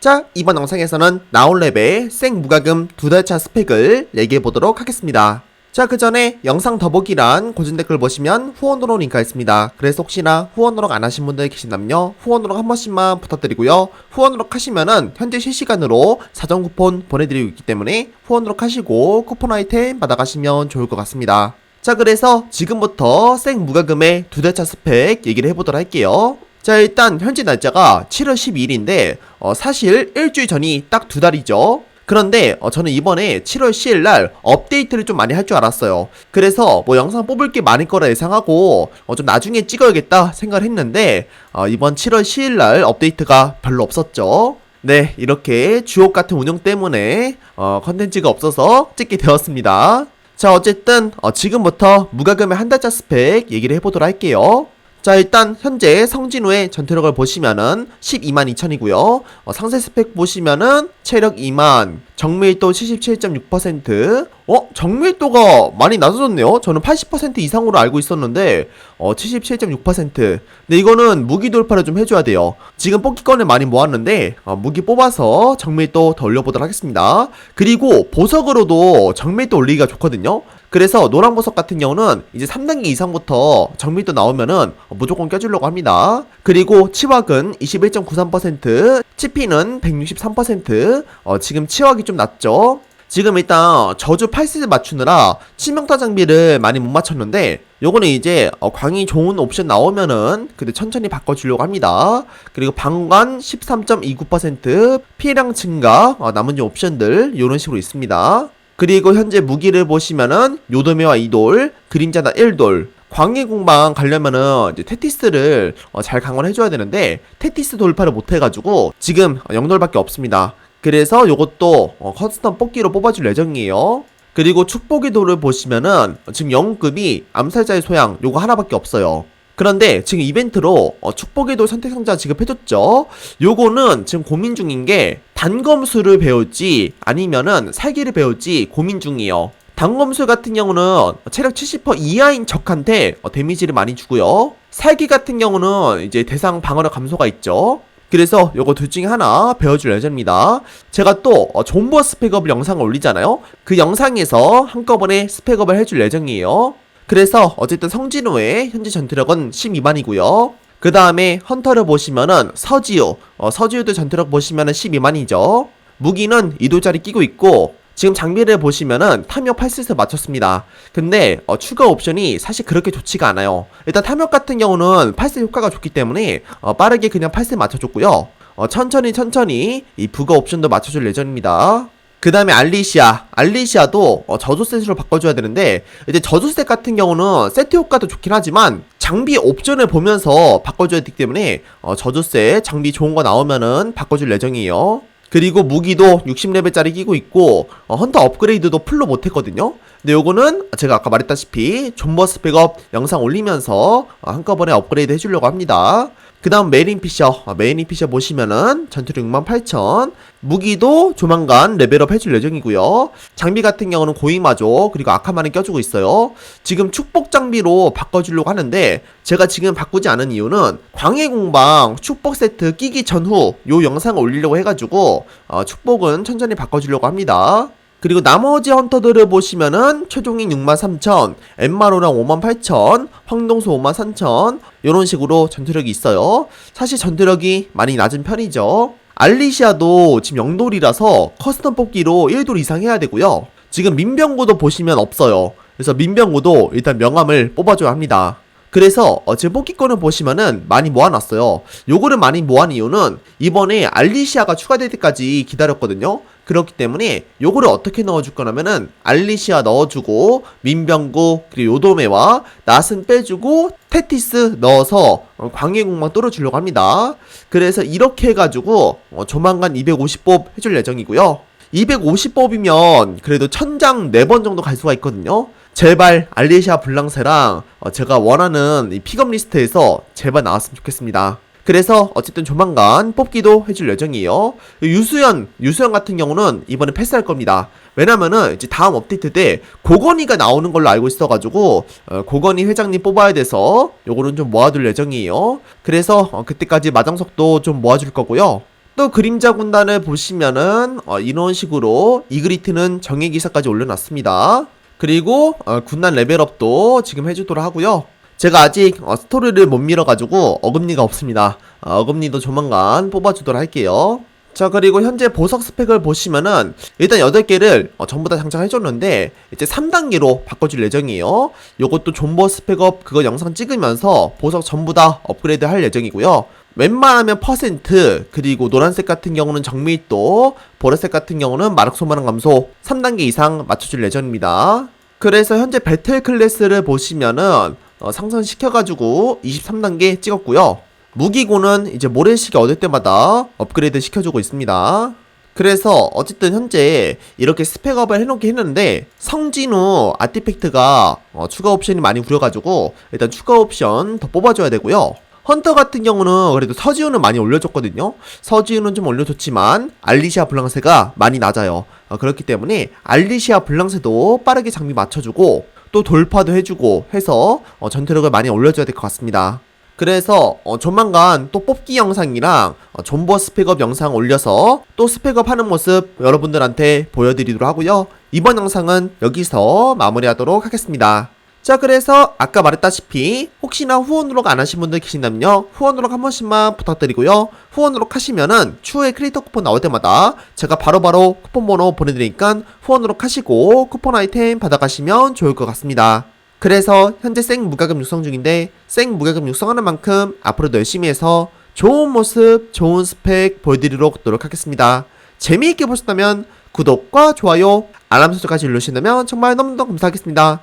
자, 이번 영상에서는 나올랩의 생무과금 두 달차 스펙을 얘기해 보도록 하겠습니다. 자, 그 전에 영상 더보기란 고정 댓글 보시면 후원으로 링크가 있습니다. 그래서 혹시나 후원으로 안 하신 분들 계신다면요. 후원으로 한 번씩만 부탁드리고요. 후원으로 하시면은 현재 실시간으로 사전 쿠폰 보내드리고 있기 때문에 후원으로 하시고 쿠폰 아이템 받아가시면 좋을 것 같습니다. 자, 그래서 지금부터 생무과금의 두 달차 스펙 얘기를 해보도록 할게요. 자 일단 현재 날짜가 7월 12일인데 어, 사실 일주일 전이 딱 두 달이죠. 그런데 어, 저는 이번에 7월 10일 날 업데이트를 좀 많이 할 줄 알았어요. 그래서 뭐 영상 뽑을 게 많을 거라 예상하고 어, 좀 나중에 찍어야겠다 생각을 했는데 어, 이번 7월 10일 날 업데이트가 별로 없었죠. 네 이렇게 주옥 같은 운영 때문에 어, 컨텐츠가 없어서 찍게 되었습니다. 자 어쨌든 어, 지금부터 무과금의 한 달짜 스펙 얘기를 해보도록 할게요. 자 일단 현재 성진우의 전투력을 보시면은 12만 2천이고요. 어, 상세 스펙 보시면은 체력 2만 정밀도 77.6% 어? 정밀도가 많이 낮아졌네요. 저는 80% 이상으로 알고 있었는데 어 77.6% 근데 이거는 무기 돌파를 좀 해줘야 돼요. 지금 뽑기권을 많이 모았는데 어, 무기 뽑아서 정밀도 더 올려보도록 하겠습니다. 그리고 보석으로도 정밀도 올리기가 좋거든요 그래서 노란 보석 같은 경우는 이제 3단계 이상부터 정밀도 나오면은 무조건 껴주려고 합니다. 그리고 치확은 21.93%, 치피는 163%, 어, 지금 치확이 좀 낮죠? 지금 일단 저주 8세트 맞추느라 치명타 장비를 많이 못 맞췄는데 요거는 이제 어, 광이 좋은 옵션 나오면은 근데 천천히 바꿔주려고 합니다. 그리고 방관 13.29%, 피해량 증가, 어, 나머지 옵션들 요런 식으로 있습니다. 그리고 현재 무기를 보시면은 요도메와 이돌, 그림자나 1돌, 광해 공방 가려면은 이제 테티스를 어, 잘 강화를 해줘야 되는데 테티스 돌파를 못 해가지고 지금 영돌밖에 없습니다. 그래서 요것도 어, 커스텀 뽑기로 뽑아줄 예정이에요. 그리고 축복의 돌을 보시면은 지금 영웅급이 암살자의 소양 요거 하나밖에 없어요. 그런데 지금 이벤트로 어, 축복의 돌 선택 상자 지급해줬죠. 요거는 지금 고민 중인 게 단검수를 배울지 아니면은 살기를 배울지 고민 중이에요. 단검술 같은 경우는 체력 70% 이하인 적한테 어, 데미지를 많이 주고요. 살기 같은 경우는 이제 대상 방어력 감소가 있죠. 그래서 요거 둘 중에 하나 배워줄 예정입니다. 제가 또 어, 존버 스펙업 영상을 올리잖아요. 그 영상에서 한꺼번에 스펙업을 해줄 예정이에요. 그래서 어쨌든 성진호의 현재 전투력은 12만이고요. 그 다음에 헌터를 보시면은 서지우, 어, 서지우도 전투력 보시면은 12만이죠. 무기는 이도짜리 끼고 있고 지금 장비를 보시면은 탐욕 8셋을 맞췄습니다. 근데 어, 추가 옵션이 사실 그렇게 좋지가 않아요. 일단 탐욕 같은 경우는 8셋 효과가 좋기 때문에 어, 빠르게 그냥 8셋 맞춰줬고요. 어, 천천히 천천히 이 부가 옵션도 맞춰줄 예정입니다. 그 다음에 알리시아. 알리시아도 어, 저조셋으로 바꿔줘야 되는데, 이제 저조셋 같은 경우는 세트 효과도 좋긴 하지만, 장비 옵션을 보면서 바꿔줘야 되기 때문에, 어, 저조셋 장비 좋은 거 나오면은 바꿔줄 예정이에요. 그리고 무기도 60레벨짜리 끼고 있고, 어, 헌터 업그레이드도 풀로 못했거든요? 근데 요거는 제가 아까 말했다시피, 존버 스펙업 영상 올리면서 어, 한꺼번에 업그레이드 해주려고 합니다. 그 다음 메인 피셔. 어, 메인 피셔 보시면은 전투력 68,000 무기도 조만간 레벨업 해줄 예정이고요. 장비 같은 경우는 고잉마조 그리고 아카마는 껴주고 있어요. 지금 축복 장비로 바꿔주려고 하는데 제가 지금 바꾸지 않은 이유는 광해 공방 축복 세트 끼기 전후 요 영상을 올리려고 해가지고 어, 축복은 천천히 바꿔주려고 합니다 그리고 나머지 헌터들을 보시면은 최종인 63,000, 엠마로랑 58,000, 황동수 53,000 이런 식으로 전투력이 있어요. 사실 전투력이 많이 낮은 편이죠. 알리시아도 지금 영돌이라서 커스텀 뽑기로 1돌 이상 해야 되고요. 지금 민병구도 보시면 없어요. 그래서 민병구도 일단 명함을 뽑아줘야 합니다. 그래서 어, 지금 뽑기권을 보시면은 많이 모아놨어요. 요거를 많이 모은 이유는 이번에 알리시아가 추가될 때까지 기다렸거든요. 그렇기 때문에 요거를 어떻게 넣어줄 거냐면은 알리시아 넣어주고 민병구 그리고 요도메와 낫은 빼주고 테티스 넣어서 어, 광해공만 뚫어주려고 합니다. 그래서 이렇게 해가지고 어, 조만간 250법 해줄 예정이고요. 250법이면 그래도 천장 4번 정도 갈 수가 있거든요. 제발 알리시아 블랑세랑 어, 제가 원하는 이 픽업 리스트에서 제발 나왔으면 좋겠습니다. 그래서 어쨌든 조만간 뽑기도 해줄 예정이에요. 유수연, 유수연 같은 경우는 이번에 패스할 겁니다. 왜냐면은 이제 다음 업데이트 때 고건이가 나오는 걸로 알고 있어가지고 어, 고건이 회장님 뽑아야 돼서 요거는 좀 모아둘 예정이에요. 그래서 어, 그때까지 마장석도 좀 모아줄 거고요. 또 그림자 군단을 보시면은 어, 이런 식으로 이그리트는 정예 기사까지 올려놨습니다. 그리고 어, 군단 레벨업도 지금 해주도록 하고요. 제가 아직 어, 스토리를 못 밀어가지고 어금니가 없습니다. 어, 어금니도 조만간 뽑아주도록 할게요. 자 그리고 현재 보석 스펙을 보시면은 일단 8개를 어, 전부 다 장착해줬는데 이제 3단계로 바꿔줄 예정이에요 요것도 존버 스펙업 그거 영상 찍으면서 보석 전부 다 업그레이드 할 예정이고요 웬만하면 퍼센트 그리고 노란색 같은 경우는 정밀도 보라색 같은 경우는 마력 소모량 감소 3단계 이상 맞춰줄 예정입니다 그래서 현재 배틀 클래스를 보시면은 어, 상승시켜가지고 23단계 찍었고요 무기고는 이제 모래시계 얻을 때마다 업그레이드 시켜주고 있습니다. 그래서 어쨌든 현재 이렇게 스펙업을 해놓긴 했는데 성진우 아티팩트가 어, 추가 옵션이 많이 구려가지고 일단 추가 옵션 더 뽑아줘야 되고요. 헌터 같은 경우는 그래도 서지우는 많이 올려줬거든요. 서지우는 좀 올려줬지만 알리시아 블랑세가 많이 낮아요. 어, 그렇기 때문에 알리시아 블랑세도 빠르게 장비 맞춰주고 또 돌파도 해주고 해서 어, 전투력을 많이 올려줘야 될 것 같습니다. 그래서 어, 조만간 또 뽑기 영상이랑 어, 존버 스펙업 영상 올려서 또 스펙업 하는 모습 여러분들한테 보여드리도록 하고요. 이번 영상은 여기서 마무리하도록 하겠습니다. 자 그래서 아까 말했다시피 혹시나 후원으로 안 하신 분들 계신다면요 후원으로 한 번씩만 부탁드리고요 후원으로 하시면은 추후에 크리에이터 쿠폰 나올 때마다 제가 바로 바로 쿠폰 번호 보내드리니까 후원으로 하시고 쿠폰 아이템 받아가시면 좋을 것 같습니다 그래서 현재 생 무과금 육성 중인데 생 무과금 육성하는 만큼 앞으로도 열심히 해서 좋은 모습, 좋은 스펙 보여드리도록 노력하겠습니다. 재미있게 보셨다면 구독과 좋아요, 알람 설정까지 눌러주신다면 정말 너무너무 감사하겠습니다.